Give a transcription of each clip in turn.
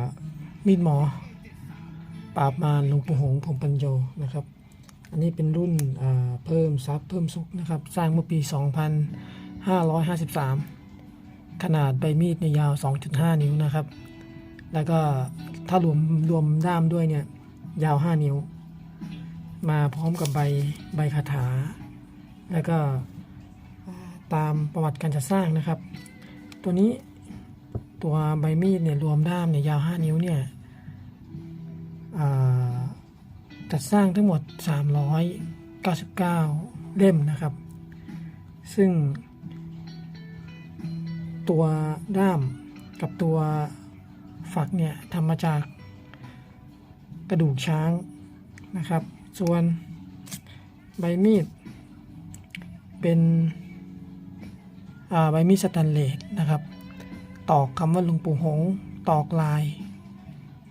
ามีดหมอ ปราบมารหลวงปู่หงผมปัญโยนะครับ อันนี้เป็นรุ่นเพิ่มซับเพิ่มสุขนะครับ สร้างเมื่อปี 2553 ขนาดใบมีดในยาว 2.5 นิ้วนะครับ แล้วก็ถ้ารวมรวมด้ามด้วยเนี่ย ยาว 5 นิ้ว มาพร้อมกับใบใบคาถา แล้วก็ตามประวัติการจัดสร้างนะครับ ตัวนี้ ตัวใบมีดเนี่ยรวมด้ามเนี่ยยาว 5 นิ้วเนี่ยจัดสร้างทั้งหมด 399 เล่มนะครับ ซึ่ง ตัวด้ามกับตัวฝักเนี่ยทำมาจากกระดูกช้างนะครับ ส่วนใบมีด เป็นใบมีดสแตนเลสนะครับ ตอกคำว่าหลุงปู่หงตอกลาย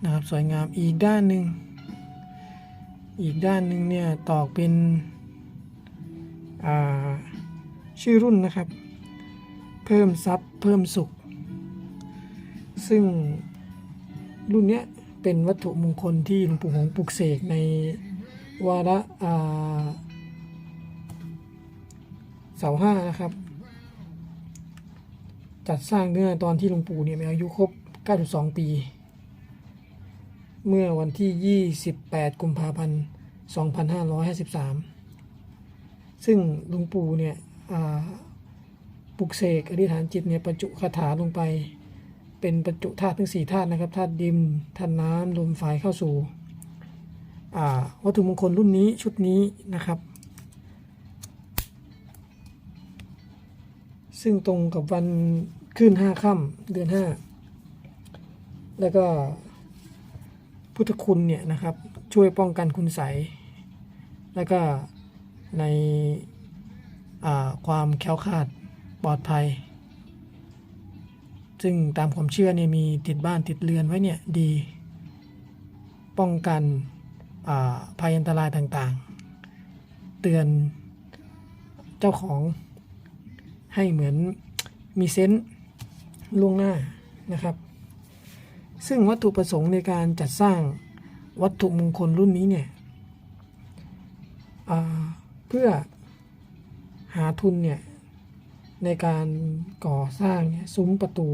นะครับสวยงามอีกด้านหนึ่งอีกด้านหนึ่งเนี่ยตอกเป็นชื่อรุ่นนะครับ เพิ่มทรัพย์เพิ่มสุข ซึ่งรุ่นเนี้ยเป็นวัตถุมงคลที่หลวงปู่หงปลุกเสกในวาระเสาห้านะครับ จัดสร้างเนื่อตอนที่หลวงปู่เนี่ยมีอายุครบ 9.2 ปี เมื่อวันที่ 28 กุมภาพันธ์ 2553 ซึ่งหลวงปู่เนี่ยปลุกเสกอธิษฐานจิตเนี่ยประจุคาถาลงไป เป็นประจุธาตุทั้งสี่ธาตุนะครับธาตุดินธาตุน้ำลมไฟเข้าสู่วัตถุมงคลรุ่นนี้ชุดนี้นะครับ ซึ่งตรงกับวัน ขึ้นห้าค่ำเดือนห้าแล้วก็พุทธคุณเนี่ยนะครับ ช่วยป้องกันคุณใส แล้วก็ในความแคล้วคาดปลอดภัย ซึ่งตามความเชื่อเนี่ยมีติดบ้านติดเรือนไว้เนี่ยดี ป้องกันภัยอันตรายต่างๆ เตือนเจ้าของให้เหมือนมีเซนต์ ล่วงหน้านะครับ ซึ่งวัตถุประสงค์ในการจัดสร้างวัตถุมงคลรุ่นนี้เนี่ยเพื่อหาทุนเนี่ยในการก่อสร้างซุ้มประตู